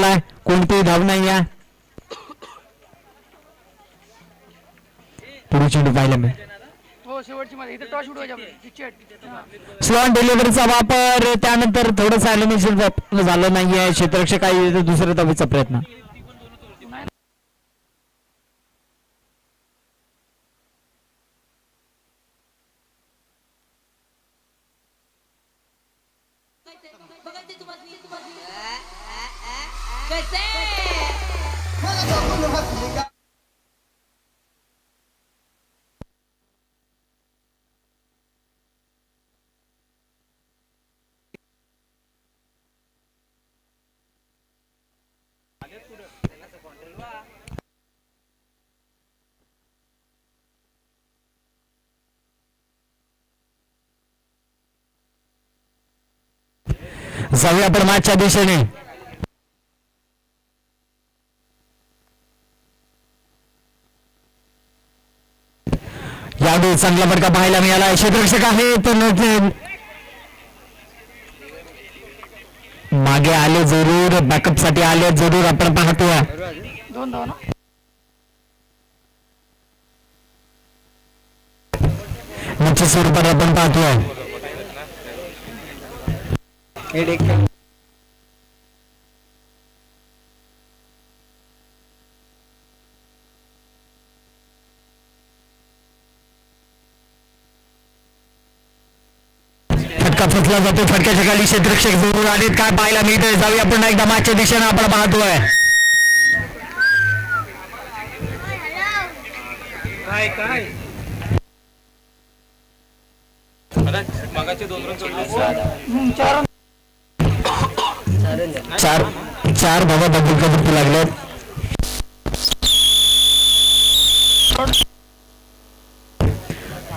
झालाय कोणतीही धाव नाही आहे. पुढे चेंडू पाहिला मी. हो स्लॉन डिलिव्हरीचा वापर त्यानंतर थोडंसं ॲलिमेशन झालं नाहीये क्षेत्ररक्षक आहे दुसऱ्या धावेचा प्रयत्न. जाऊया आपण मागच्या दिशेने. यावेळी चांगला फटका पाहायला मिळाला. क्षेत्ररक्षक आहे पण मागे आले जरूर बॅकअपसाठी आले जरूर आपण पाहतोय. निश्चित स्वरूपात आपण पाहतोय. फटका फसला जातो? फटक्याच्या खाली क्षेत्ररक्षक जरूर आलेत काय पाहायला मिळतंय? जाऊया पुन्हा एकदा मागच्या दिशेने. आपण पाहतोय. हम्म, चार. चार चार बाबा बदल कबूल लागल्यात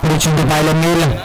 पुढे चेंडू पाहायला मिळेल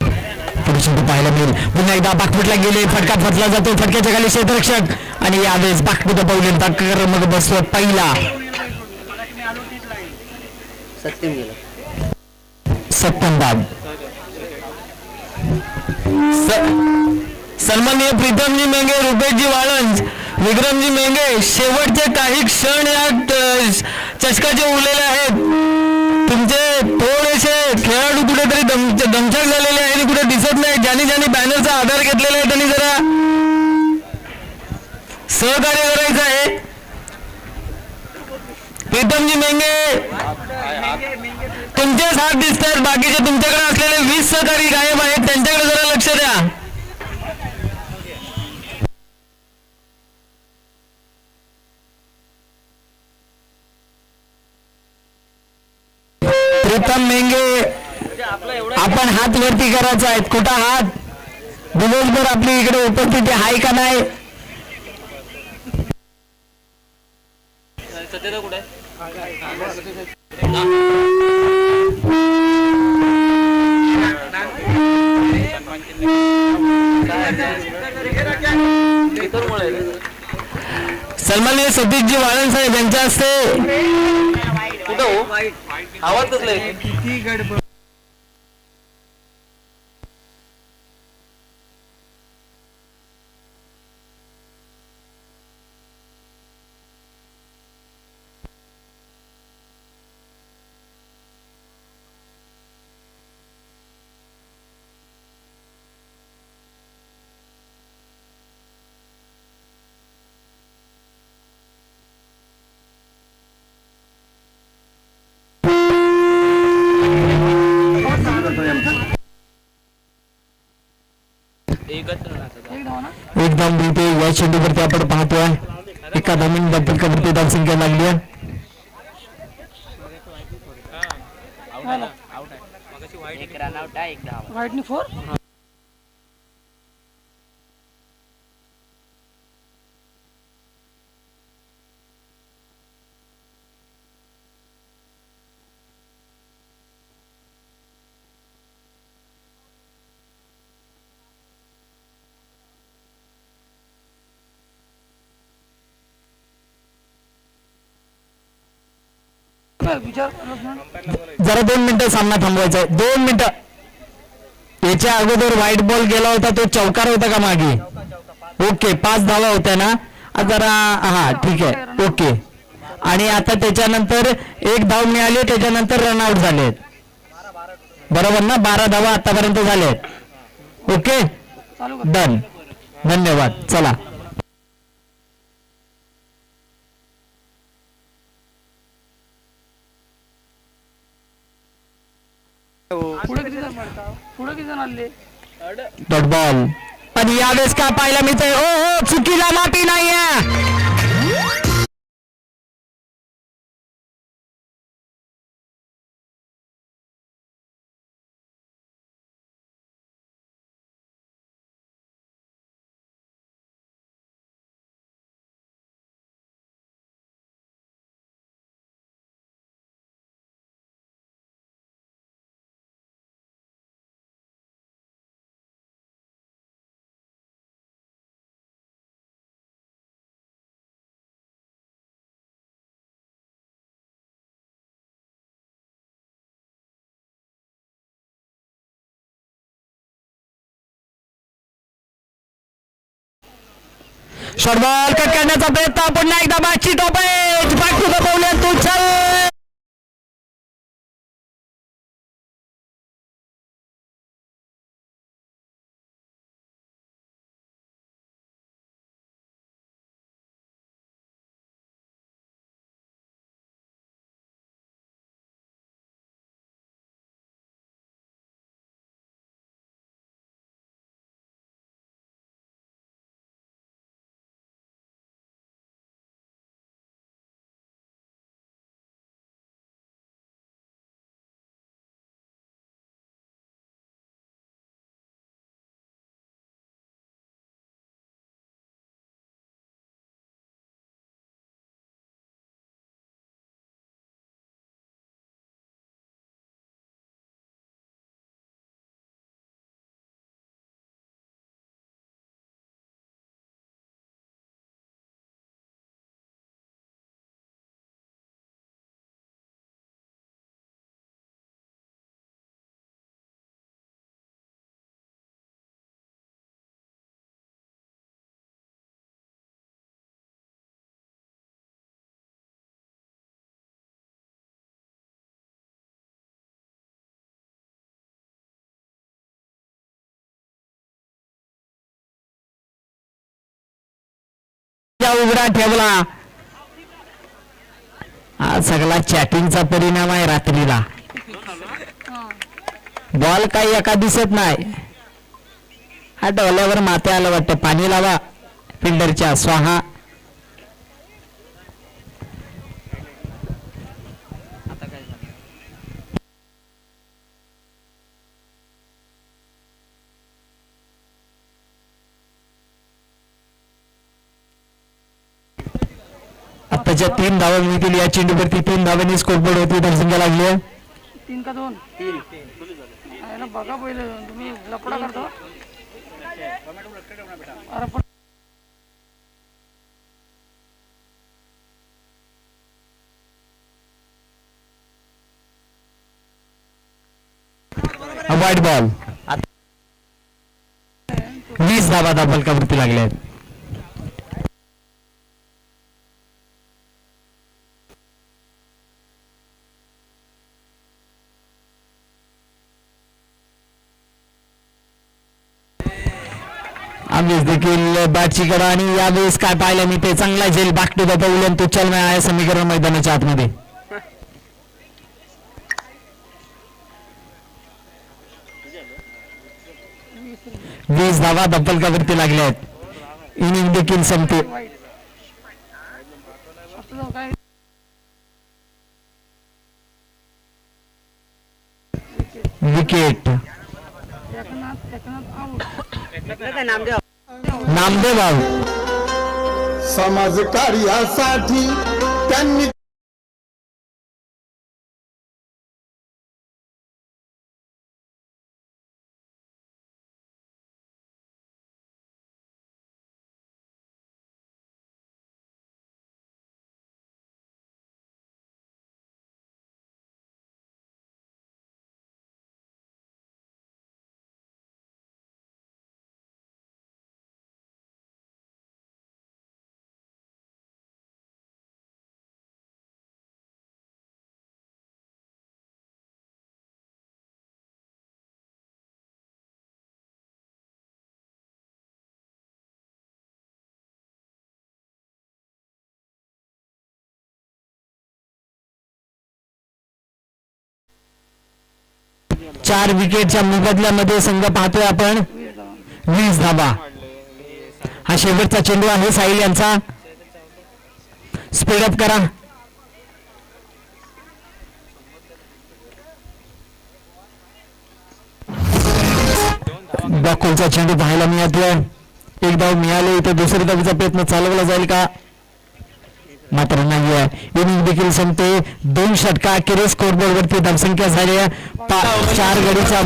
पुढे चेंडू पाहायला मिळेल पुन्हा एकदा बाकफुटला गेले फटका फटला जातो फटक्याच्या खाली क्षेत्ररक्षक आणि यावेळेस बाकफुट पावले मग बसतो पहिला. सत्यम बाद सन्माननीय प्रीतमजी मेंगे रुपेशजी वाळंज विक्रमजी मेंगे शेवटचे काही क्षण या चषकाचे उरलेले आहेत. तुमचे थोडेसे खेळाडू कुठेतरी दम दमछाक झालेले आहे आणि कुठे दिसत नाही. ज्यांनी ज्यांनी बॅनरचा आधार घेतलेला आहे त्यांनी जरा सहकार्य करायचं आहे. प्रीतमजी मेंगे. तुमचेच हात दिसतात बाकीचे तुमच्याकडे असलेले वीस सहकारी गायब आहेत त्यांच्याकडे जरा लक्ष द्या. प्रीतम मेंगे. आपण हात वरती करायचा आहे कुठं हात? दिवसभर आपली इकडे उपस्थिती आहे का नाही? सन्माननीय सतीशजी वाळन साहेब यांच्या हस्ते कुठं हो? आवाज कसला आहे? एकच एकदम बिलते या चेंडूवरती आपण पाहतोय एका धामीन बद्दल कबड्डी धावसंख्या लागली आहे एक रन आउट आहे एक धाव फोर जरा दोन मिनिटं सामना थांबवायचा आहे. दोन मिनिटं. याच्या अगोदर व्हाईट बॉल गेला होता तो चौकार होता का मागे? ओके पाच धावा होत्या ना? जरा हा ठीक आहे. ओके आणि आता त्याच्यानंतर एक धाव मिळाली त्याच्यानंतर रनआउट झाले बरोबर ना? बारा धावा आतापर्यंत झालेत. ओके डन धन्यवाद. चला. पुढे किती जण पुढे किती जण आले? डॉट बॉल पण यावेळेस का पाहायला मिळतंय? ओ हो चुकीला माफी नाहीये. शॉर्ट कट करण्याचा प्रयत्न. पुन्हा एकदा मॅचची टॉपेज. बॅक टू तू चल. उघडा ठेवला. हा सगळा चॅटिंगचा परिणाम आहे रात्रीला. बॉल काही एका दिसत नाही. हा डोल्यावर माते आलं वाटतं. पाणी लावा फिल्डरच्या स्वाहा. आताच्या तीन धावा मिळतील या चेंडूवरती तीन धावांनी स्कोरबोर्ड होती धावसंख्या लागली आहे तीन का दोन? तीन। ना बघा पहिले तुम्ही लपडा करतो. अरे पण वाईट बॉल वीस धावा दाबलकावरती लागल्या आहेत बॅटची कडा आणि यावेळेस काय पाहिलं मी ते चांगला झेल बाक टू द उलन तो चल आहे समीकरण मैदानाच्या आतमध्ये. वीस धावा धब्बलकावरती लागल्या आहेत. इनिंग देखील संपते. विकेट नामदेव समाज कार्यासाठी त्यांनी चार विकेटच्या मोबदल्यामध्ये संघ पाहतोय आपण. वीस धाबा हा शेवटचा चेंडू आहे साहिल यांचा. स्पीडअप करा. बॉकुलचा चेंडू पाहायला मिळतोय. एक धाव मिळाले तर दुसरी धावीचा प्रयत्न चालवला जाईल का? मात्र नाही आहे इनिंग देखील संपते दोन षटका अखेरीस स्कोरबोर्ड वरती धावसंख्या झाली आहे. चार गडीचा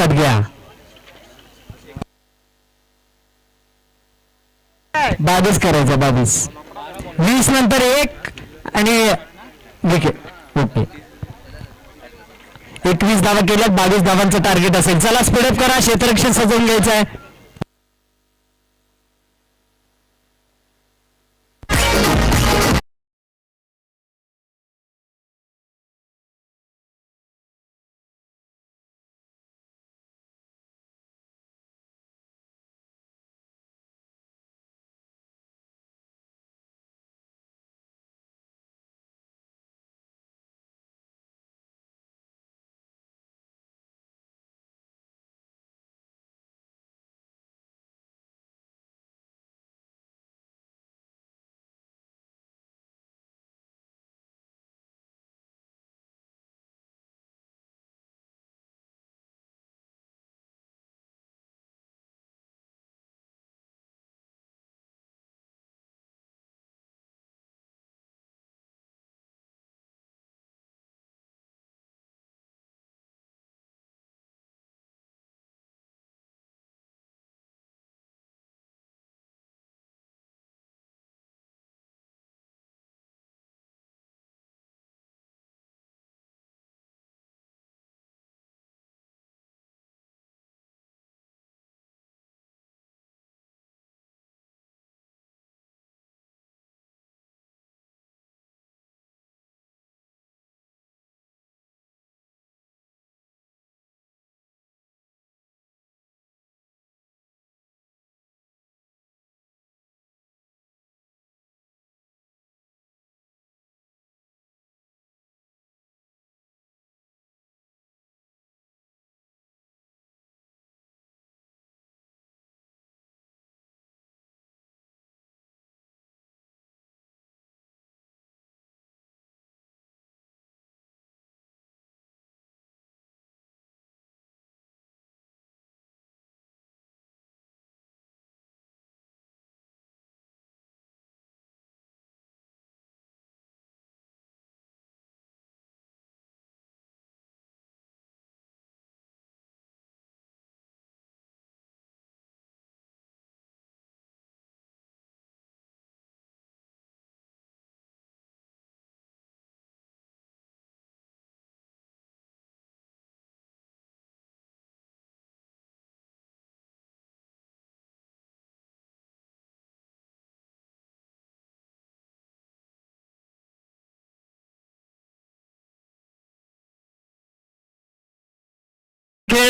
लक्षात घ्या. बावीस करायचा बावीस वीस नंतर एक आणि विकेट ओके. एकवीस धावा केल्यात बावीस धावांचं टार्गेट असेल. चला स्पीडअप करा. क्षेत्ररक्षण सजवून घ्यायचं आहे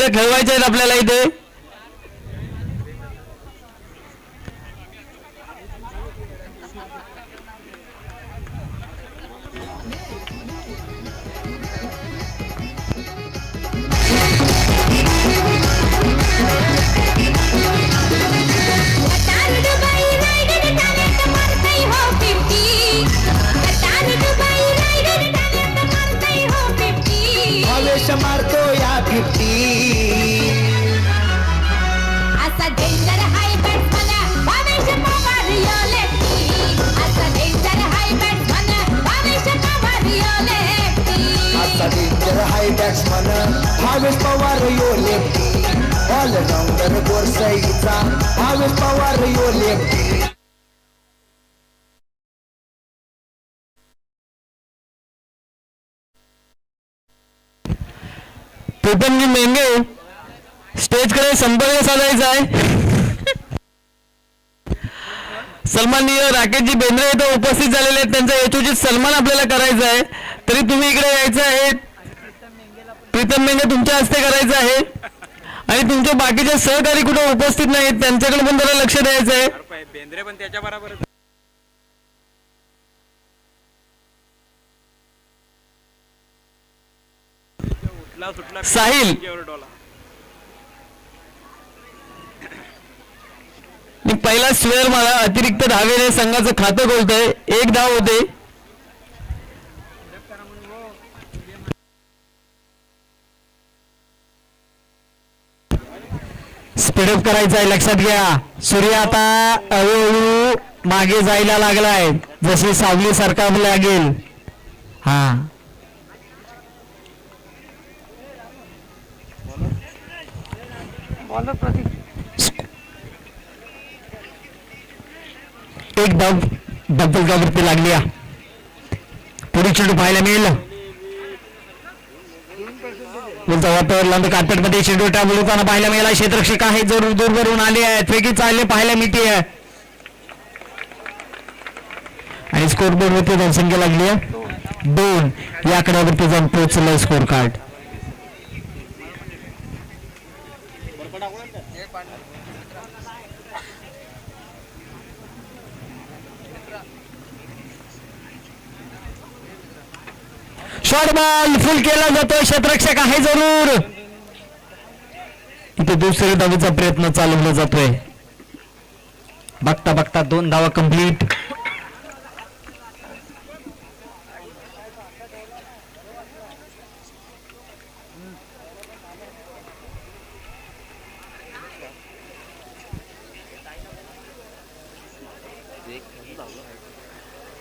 खेळवायचे आहेत आपल्याला इथे. भावेश पवार यो लेफ्टी ऑलराऊंडर गोरसाईचा भावेश पवार यो लेफ्टी प्रीतमजी मेंगे स्टेजकडे संपर्क साधायचा आहे. सन्माननीय राकेशजी बेंद्रे इथं उपस्थित झालेले आहेत. त्यांचा हेतूचित सन्मान आपल्याला करायचा आहे. तरी तुम्ही इकडे यायचं आहे. प्रीतम मेंगे तुमच्या हस्ते करायचं आहे. आणि तुमचे बाकीचे सहकारी कुठे उपस्थित नाहीत त्यांच्याकडे पण जरा लक्ष द्यायचं आहे. बेंद्रे पण त्याच्या बरोबर साहिल. पहिला स्वेअर मला अतिरिक्त धावेने संघाचं खातं खोलतोय. एक धाव होते. स्पीडअप करायचं आहे लक्षात घ्या. सूर्य आता हळूहळू मागे जायला लागलाय. जशी सावली सारखा लागेल. हा. एक डब डबल धाववरती लागली आहे. पुढे चेंडू पाहायला मिळेल. बोलता वापर लांब कार्पेटमध्ये चेंडू टाक उडवताना पाहायला मिळाला क्षेत्रक्षक आहे जरूर दूरवरून आले आहेत. वेगळी चालले पाहायला मिळते. आहे आणि स्कोर बोर्ड वरती संख्या लागली आहे. दोन. याकड्यावरती जाऊन पोहोचलंय score card short ball full केला जातोय क्षेत्ररक्षक आहे जरूर इथे दुसरी धावेचा प्रयत्न चालवला जातोय बघता बघता दोन धावा कंप्लीट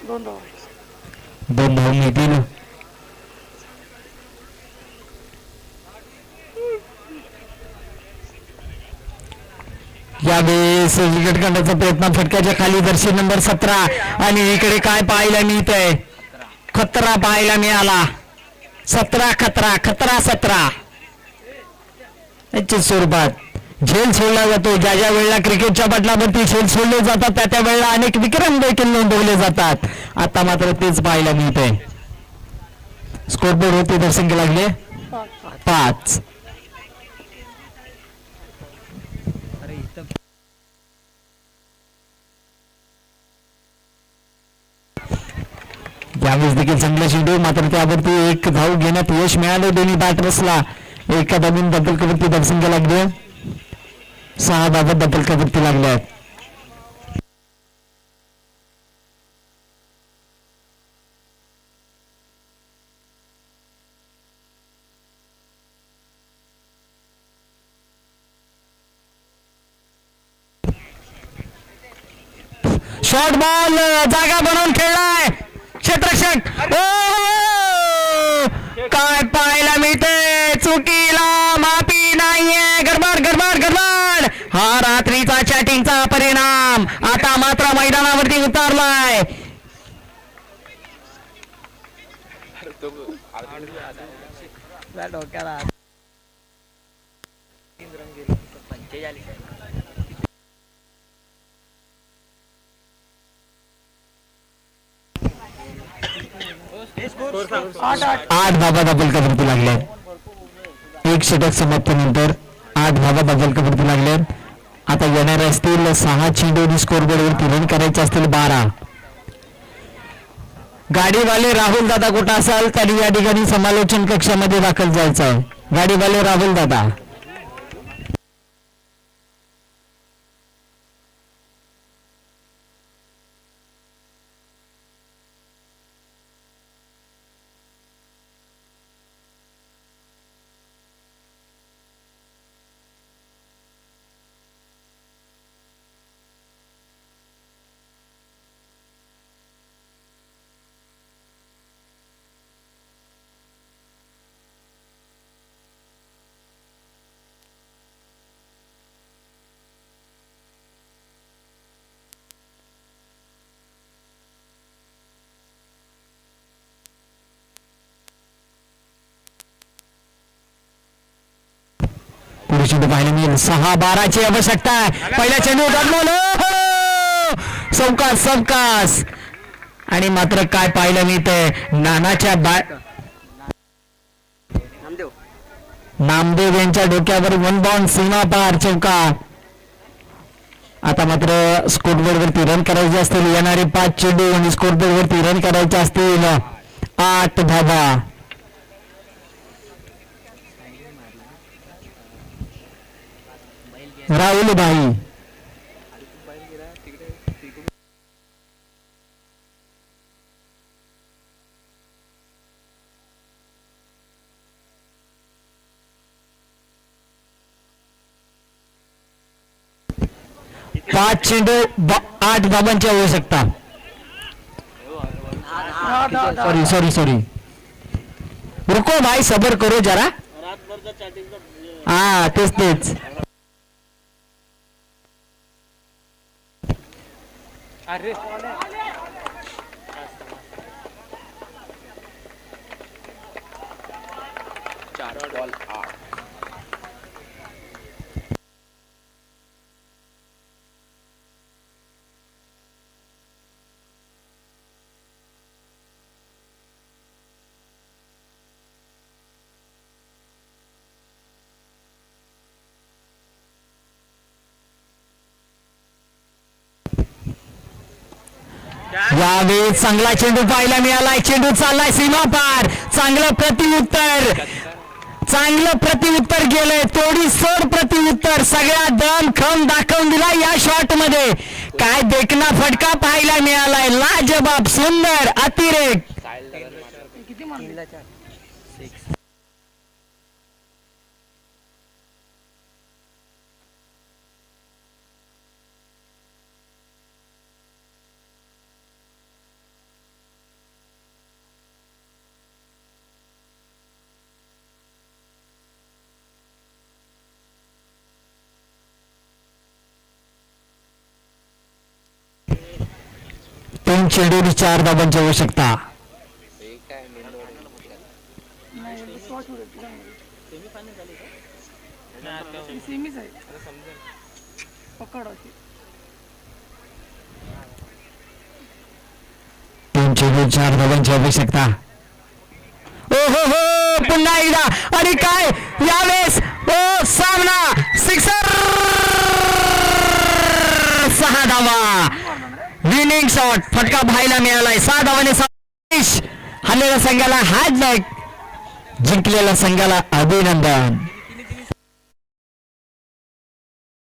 दोन धाव दोन धाव विकेट काढण्याचा प्रयत्न फटक्याच्या खाली दर्शन नंबर सतरा. आणि इकडे काय पाहायला मिळत आहे खतरा पाहायला मिळाला. सतरा खतरा खतरा सतरा. निश्चित स्वरूपात झेल सोडला जातो. ज्या ज्या वेळेला क्रिकेटच्या पटलावरती झेल सोडले जातात त्या त्या वेळेला अनेक विक्रम देखील नोंदवले जातात. आता मात्र तेच पाहायला मिळतंय. स्कोरबोर्ड होते दर्शन लागले? पाच. त्यावेळेस देखील चांगला चेंडू मात्र त्यावरती एक धाव घेण्यात यश मिळालं दोन्ही बॅटर्सला एका धावून डबल कवरती दर्शन लागले सहा धावत डबल कवरती लागल्या शॉर्ट बॉल जागा बनवून खेळलाय. क्षेत्ररक्षक ओ काय पाहायला मिळते चुकीला माफी नाहीये. गडबड गडबड गडबड. हा रात्रीचा चॅटिंगचा परिणाम. आता मात्र मैदानावरती उतारलाय. आठ आठ आठ दाबल डबल कबड्डी लागले. एक षटक समाप्तीनंतर आठ बाबा दाबल कबड्डी लागले. आता येणार असतील सहा चेंडू स्कोर बोर्डवरती रन करायचे असतील बारा. गाडीवाले राहुल दादा कुठं असाल? तरी या ठिकाणी समालोचन कक्षामध्ये दाखल जायचं आहे गाडीवाले राहुल दादा. चेंडू पाहायला मिळेल. सहा बाराची आवश्यकता आहे. पहिल्या चेंडू दगमून हो! चौकास चौकास आणि मात्र काय पाहायला मिळतंय? नानाच्या बॅ नामदेव यांच्या डोक्यावर वन बॉन्ड सीमा पार चौका. आता मात्र स्कोरबोर्ड वरती रन करायचे असतील. येणारे पाच चेंडू आणि स्कोरबोर्ड वरती रन करायचे असतील. आठ धाबा राहुल भाई पाच चेंडू आठ धाबांची आवश्यकता सॉरी सॉरी सॉरी रुको भाई सबर करो जरा. हा तेच तेच. Arre. यावेळी चांगला चेंडू पाहायला मिळालाय. चेंडू चाललाय सीमा पार चांगलं प्रतिउत्तर. चांगलं प्रतिउत्तर गेलंय. तोडी सोड प्रतिउत्तर. सगळ्या दम खम दाखवून दिला या शॉटमध्ये. काय देखना फटका पाहायला मिळालाय. लाजबाब सुंदर अतिरेक. चेंडू चार धाबांची आवश्यकता चार धाबांची आवश्यकता सामना सिक्सर सहा धावा विनिंग शॉट फटका भाईला मिळालाय. सहा धावाने हल्लेल्या संघाला हात नाही जिंकलेल्या संघाला अभिनंदन.